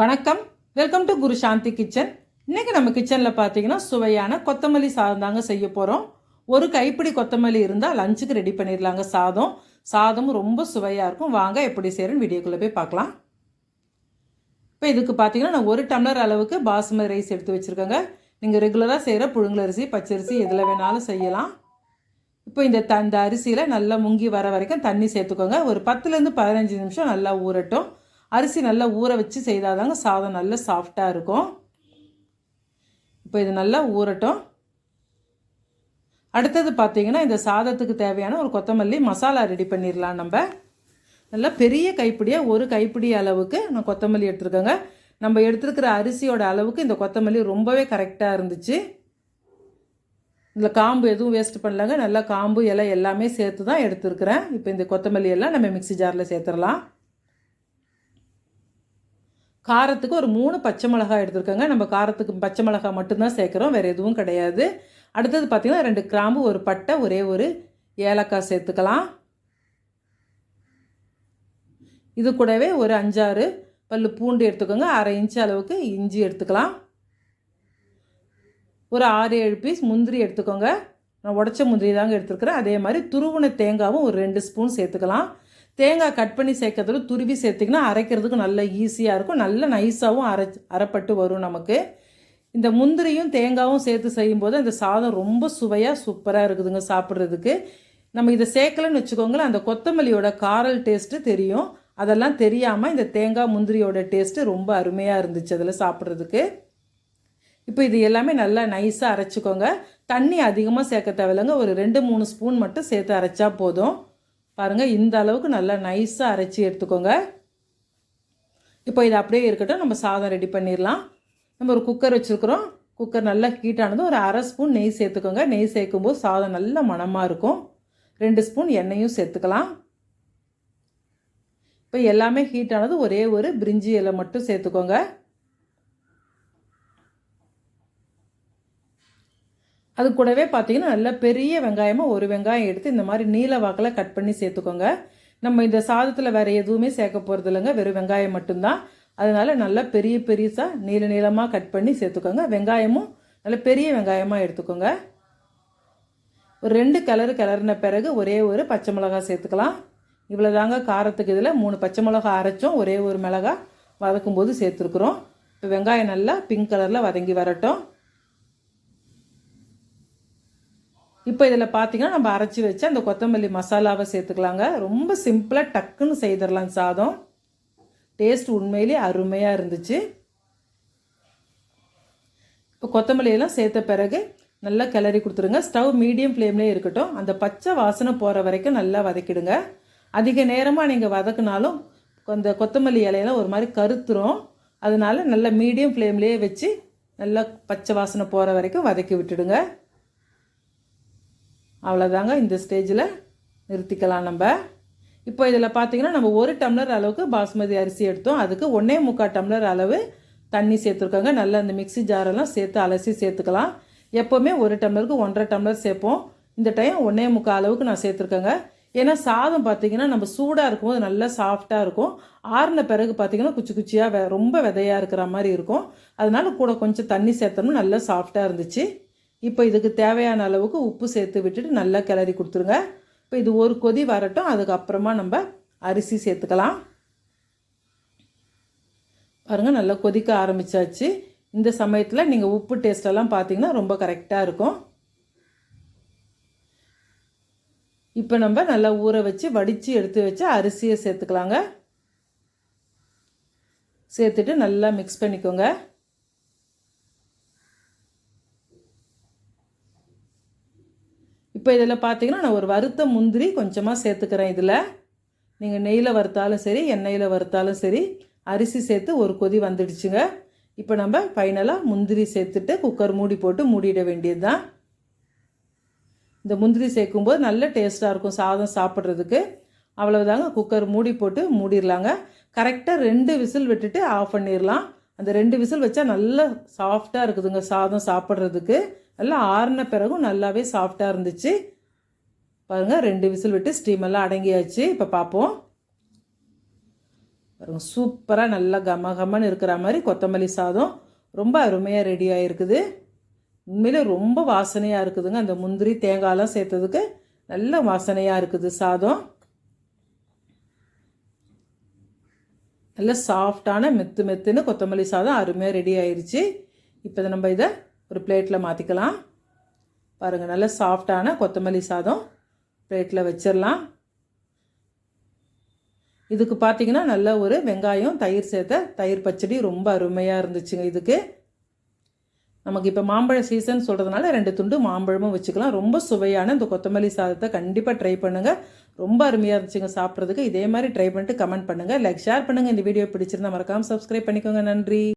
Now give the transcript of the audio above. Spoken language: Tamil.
வணக்கம். Welcome to Guru Shanthi kitchen இன்றைக்கி நம்ம கிச்சனில் பார்த்தீங்கன்னா சுவையான கொத்தமல்லி சாதம் தாங்க செய்ய போகிறோம் ஒரு கைப்பிடி கொத்தமல்லி இருந்தால் லஞ்சுக்கு ரெடி பண்ணிடலாங்க சாதம். சாதமும் ரொம்ப சுவையாக இருக்கும். வாங்க எப்படி செய்கிறேன்னு வீடியோக்குள்ளே போய் பார்க்கலாம் இப்போ இதுக்கு பார்த்தீங்கன்னா நான் ஒரு டம்ளர் அளவுக்கு பாசுமதி ரைஸ் எடுத்து வச்சுருக்கேங்க. நீங்கள் ரெகுலராக செய்கிற புழுங்கலரிசி பச்சரிசி எதில் வேணாலும் செய்யலாம். இப்போ இந்த த இந்த அரிசியில் நல்லா முங்கி வர வரைக்கும் தண்ணி சேர்த்துக்கோங்க. ஒரு பத்துலேருந்து பதினஞ்சு நிமிஷம் நல்லா ஊறட்டும். அரிசி நல்லா ஊற வச்சு செய்தாதாங்க சாதம் நல்லா சாஃப்டாக இருக்கும். இப்போ இது நல்லா ஊறட்டும். அடுத்தது பார்த்தீங்கன்னா இந்த சாதத்துக்கு தேவையான ஒரு கொத்தமல்லி மசாலா ரெடி பண்ணிடலாம் நம்ம. நல்லா பெரிய கைப்பிடியாக ஒரு கைப்பிடி அளவுக்கு நான் கொத்தமல்லி எடுத்துருக்கேங்க. நம்ம எடுத்துருக்கிற அரிசியோட அளவுக்கு இந்த கொத்தமல்லி ரொம்பவே கரெக்டாக இருந்துச்சு. இதில் காம்பு எதுவும் வேஸ்ட் பண்ணலங்க. நல்லா காம்பு இலை எல்லாமே சேர்த்து தான் எடுத்துருக்குறேன். இப்போ இந்த கொத்தமல்லி எல்லாம் நம்ம மிக்ஸி ஜாரில் சேர்த்துடலாம் காரத்துக்கு ஒரு மூணு பச்சை மிளகாய் எடுத்துருக்கோங்க. நம்ம காரத்துக்கு பச்சை மிளகாய் மட்டும்தான் சேர்க்குறோம். வேறு எதுவும் கிடையாது. அடுத்தது பார்த்திங்கன்னா ரெண்டு கிராம்பு ஒரு பட்டை ஒரே ஒரு ஏலக்காய் சேர்த்துக்கலாம். இது கூடவே ஒரு அஞ்சாறு பல் பூண்டு எடுத்துக்கோங்க. அரை இன்ச்சு அளவுக்கு இஞ்சி எடுத்துக்கலாம். ஒரு ஆறு ஏழு பீஸ் முந்திரி எடுத்துக்கோங்க. நான் உடச்ச முந்திரி தாங்க எடுத்துருக்குறேன். அதே மாதிரி துருவன தேங்காவும் ஒரு ரெண்டு ஸ்பூன் சேர்த்துக்கலாம். தேங்காய் கட் பண்ணி சேர்க்கறதுல துருவி சேர்த்திங்கன்னா அரைக்கிறதுக்கு நல்ல ஈஸியாக இருக்கும். நல்ல நைஸாகவும் அரை அரைப்பட்டு வரும் நமக்கு. இந்த முந்திரியும் தேங்காயும் சேர்த்து செய்யும்போது அந்த சாதம் ரொம்ப சுவையாக சூப்பராக இருக்குதுங்க சாப்பிட்றதுக்கு. நம்ம இதை சேர்க்கலன்னு வச்சுக்கோங்களேன் அந்த கொத்தமல்லியோட காரல் டேஸ்ட்டு தெரியும். அதெல்லாம் தெரியாமல் இந்த தேங்காய் முந்திரியோட டேஸ்ட்டு ரொம்ப அருமையாக இருந்துச்சு அதில் சாப்பிட்றதுக்கு. இப்போ இது எல்லாமே நல்லா நைஸாக அரைச்சிக்கோங்க. தண்ணி அதிகமாக சேர்க்க தேவையில்லைங்க. ஒரு ரெண்டு மூணு ஸ்பூன் மட்டும் சேர்த்து அரைச்சா போதும். பாருங்கள் இந்த அளவுக்கு நல்லா நைஸாக அரைச்சி எடுத்துக்கோங்க. இப்போ இது அப்படியே இருக்கட்டும் நம்ம சாதம் ரெடி பண்ணிடலாம். நம்ம ஒரு குக்கர் வச்சுருக்குறோம். குக்கர் நல்லா ஹீட் ஒரு அரை ஸ்பூன் நெய் சேர்த்துக்கோங்க. நெய் சேர்க்கும்போது சாதம் நல்ல மணமாக இருக்கும். ரெண்டு ஸ்பூன் எண்ணெயும் சேர்த்துக்கலாம். இப்போ எல்லாமே ஹீட் ஆனது ஒரே ஒரு பிரிஞ்சி இலை மட்டும் சேர்த்துக்கோங்க. அது கூடவே பார்த்தீங்கன்னா நல்ல பெரிய வெங்காயமாக ஒரு வெங்காயம் எடுத்து இந்த மாதிரி நீல வாக்கில் கட் பண்ணி சேர்த்துக்கோங்க. நம்ம இந்த சாதத்தில் வேறு எதுவுமே சேர்க்க போகிறது இல்லைங்க. வெறும் வெங்காயம் மட்டும்தான். அதனால் நல்லா பெரிய பெருசாக நீள நீளமாக கட் பண்ணி சேர்த்துக்கோங்க. வெங்காயமும் நல்ல பெரிய வெங்காயமாக எடுத்துக்கோங்க. ஒரு ரெண்டு கலரு கிளறின பிறகு ஒரே ஒரு பச்சை மிளகா சேர்த்துக்கலாம். இவ்வளோ தாங்க காரத்துக்கு இதில். மூணு பச்சை மிளகா அரைச்சோம் ஒரே ஒரு மிளகா வதக்கும் போது சேர்த்துருக்குறோம். இப்போ வெங்காயம் நல்லா பிங்க் கலரில் வதங்கி வரட்டும். இப்போ இதில் பார்த்தீங்கன்னா நம்ம அரைச்சி வச்சு அந்த கொத்தமல்லி மசாலாவை சேர்த்துக்கலாங்க. ரொம்ப சிம்பிளாக டக்குன்னு செய்திடலாம் சாதம். டேஸ்ட் உண்மையிலேயே அருமையாக இருந்துச்சு. இப்போ கொத்தமல்லியெல்லாம் சேர்த்த பிறகு நல்லா கிளறி கொடுத்துருங்க. ஸ்டவ் மீடியம் ஃப்ளேம்லேயே இருக்கட்டும். அந்த பச்சை வாசனை போகிற வரைக்கும் நல்லா வதக்கிடுங்க. அதிக நேரமாக நீங்கள் வதக்குனாலும் அந்த கொத்தமல்லி இலையெல்லாம் ஒரு மாதிரி கருத்துரும். அதனால நல்லா மீடியம் ஃப்ளேம்லேயே வச்சு நல்லா பச்சை வாசனை போகிற வரைக்கும் வதக்கி விட்டுடுங்க. அவ்வளோதாங்க இந்த ஸ்டேஜில் நிறுத்திக்கலாம் நம்ம. இப்போ இதில் பார்த்தீங்கன்னா நம்ம ஒரு டம்ளர் அளவுக்கு பாஸ்மதி அரிசி எடுத்தோம். அதுக்கு ஒன்றே முக்கால் டம்ளர் அளவு தண்ணி சேர்த்துருக்கோங்க. நல்லா அந்த மிக்சி ஜாரெல்லாம் சேர்த்து அலசி சேர்த்துக்கலாம். எப்போவுமே ஒரு டம்ளருக்கு ஒன்றரை டம்ளர் சேர்ப்போம். இந்த டைம் ஒன்றே முக்கால் அளவுக்கு நான் சேர்த்துருக்கேங்க. ஏன்னா சாதம் பார்த்தீங்கன்னா நம்ம சூடாக இருக்கும்போது நல்லா சாஃப்டாக இருக்கும். ஆறின பிறகு பார்த்தீங்கன்னா குச்சி குச்சியாக ரொம்ப விதையாக இருக்கிற மாதிரி இருக்கும். அதனால் கூட கொஞ்சம் தண்ணி சேர்த்தோம்னா நல்லா சாஃப்டாக இருந்துச்சு. இப்போ இதுக்கு தேவையான அளவுக்கு உப்பு சேர்த்து விட்டுட்டு நல்லா கிளறி கொடுத்துருங்க. இப்போ இது ஒரு கொதி வரட்டும். அதுக்கப்புறமா நம்ம அரிசி சேர்த்துக்கலாம். பாருங்கள் நல்லா கொதிக்க ஆரம்பித்தாச்சு இந்த சமயத்தில் நீங்கள் உப்பு டேஸ்டெல்லாம் பார்த்தீங்கன்னா ரொம்ப கரெக்டாக இருக்கும். இப்போ நம்ம நல்லா ஊற வச்சு வடித்து எடுத்து வச்சு அரிசியை சேர்த்துக்கலாங்க. சேர்த்துட்டு நல்லா மிக்ஸ் பண்ணிக்கோங்க. இப்போ இதில் பார்த்தீங்கன்னா நான் ஒரு வறுத்த முந்திரி கொஞ்சமாக சேர்த்துக்கிறேன் இதில். நீங்கள் நெய்யில் வறுத்தாலும் சரி எண்ணெயில் வறுத்தாலும் சரி அரிசி சேர்த்து ஒரு கொதி வந்துடுச்சுங்க. இப்போ நம்ம ஃபைனலாக முந்திரி சேர்த்துட்டு குக்கர் மூடி போட்டு மூடிட வேண்டியது தான் இந்த முந்திரி சேர்க்கும்போது நல்ல டேஸ்ட்டாக இருக்கும் சாதம் சாப்பிட்றதுக்கு. அவ்வளவுதாங்க குக்கர் மூடி போட்டு மூடிடலாங்க. கரெக்டாக ரெண்டு விசில் விட்டுட்டு ஆஃப் பண்ணிடலாம். அந்த ரெண்டு விசில் வச்சா நல்லா சாஃப்டாக இருக்குதுங்க சாதம் சாப்பிட்றதுக்கு. நல்லா ஆறின பிறகும் நல்லாவே சாஃப்டாக இருந்துச்சு. பாருங்கள் ரெண்டு விசில் விட்டு ஸ்டீம் எல்லாம் அடங்கியாச்சு. இப்போ பார்ப்போம் பாருங்க சூப்பராக நல்லா கம கமன்னு இருக்கிற மாதிரி கொத்தமல்லி சாதம் ரொம்ப அருமையாக ரெடி ஆகிருக்குது உண்மையிலே ரொம்ப வாசனையாக இருக்குதுங்க. அந்த முந்திரி தேங்காயெல்லாம் சேர்த்ததுக்கு நல்ல வாசனையாக இருக்குது சாதம். நல்ல சாஃப்டான மெத்து மெத்துன்னு கொத்தமல்லி சாதம் அருமையாக ரெடி ஆயிருச்சு. இப்போ நம்ம இதை ஒரு பிளேட்டில் மாற்றிக்கலாம் பாருங்கள் நல்ல சாஃப்டான கொத்தமல்லி சாதம் பிளேட்டில் வச்சிடலாம் இதுக்கு பார்த்தீங்கன்னா நல்ல ஒரு வெங்காயம் தயிர் சேர்த்த தயிர் பச்சடி ரொம்ப அருமையாக இருந்துச்சுங்க இதுக்கு. நமக்கு இப்போ மாம்பழ சீசன் சொல்கிறதுனால ரெண்டு துண்டு மாம்பழமும் வச்சுக்கலாம். ரொம்ப சுவையான இந்த கொத்தமல்லி சாதத்தை கண்டிப்பாக ட்ரை பண்ணுங்கள் ரொம்ப அருமையாக இருந்துச்சுங்க சாப்பிட்றதுக்கு. இதே மாதிரி ட்ரை பண்ணிட்டு கமெண்ட் பண்ணுங்கள் லைக் ஷேர் பண்ணுங்கள் இந்த வீடியோ பிடிச்சிருந்தா மறக்காமல் சப்ஸ்கிரைப் பண்ணிக்கோங்க. நன்றி.